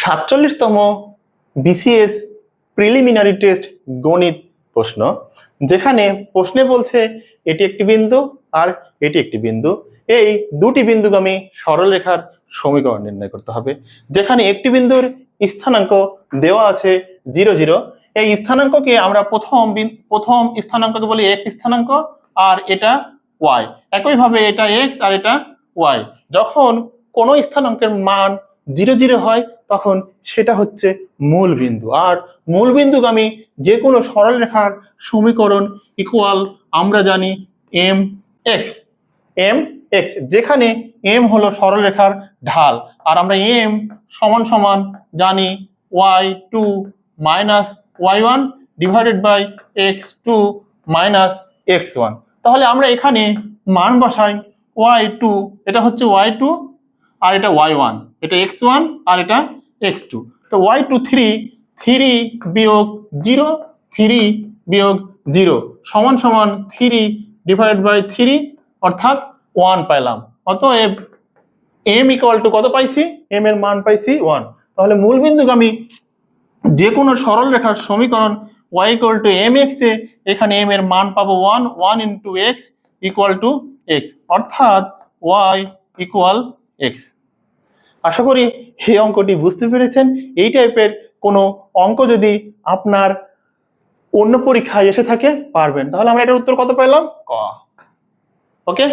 সাতচল্লিশতম BCS preliminary test গণিত প্রশ্ন, যেখানে প্রশ্নে বলছে এটি একটি বিন্দু আর এটি একটি বিন্দু। এই দুটি বিন্দুগামী সরলরেখার সমীকরণ নির্ণয় করতে হবে, যেখানে একটি বিন্দুর স্থানাঙ্ক দেওয়া আছে জিরো জিরো। এই স্থানাঙ্ককে আমরা প্রথম প্রথম স্থানাঙ্ককে বলি এক্স স্থানাঙ্ক আর এটা ওয়াই। একইভাবে এটা এক্স আর এটা ওয়াই। যখন কোনো স্থানাঙ্কের মান জিরো জিরো হয়, তখন সেটা হচ্ছে মূল বিন্দু আর মূল বিন্দুগামী যে কোনো সরলরেখার সমীকরণ ইকুয়াল আমরা জানি এম এক্স এম এক্স যেখানে এম হলো সরলরেখার ঢাল। আর আমরা এম সমান সমান জানি Y two minus Y one divided by X two minus X one তাহলে আমরা এখানে মান বসাই ওয়াই টু এটা হচ্ছে ওয়াই টু আর এটা ওয়াই ওয়ান এটা এক্স ওয়ান আর এটা এক্স টু তো ওয়াই টু থ্রি থ্রি বিয়োগ জিরো থ্রি বিয়োগ জিরো সমান সমান থ্রি ডিভাইড বাই থ্রি অর্থাৎ ওয়ান পাইলাম। অতএব এম ইকুয়াল টু কত পাইছি? এম এর মান পাইছি ওয়ান তাহলে মূল আমি যে কোনো সরল রেখার সমীকরণ Y equal to M X এ, এখানে এম এর মান পাবো one one into X equal to X অর্থাৎ ওয়াই ইকুয়াল এক্স আশা করি এই অঙ্কটি বুঝতে পেরেছেন। এই টাইপের কোনো অঙ্ক যদি আপনার অন্য পরীক্ষায় এসে থাকে পারবেন। তাহলে আমরা এটার উত্তর কত পেলাম? ক। ওকে?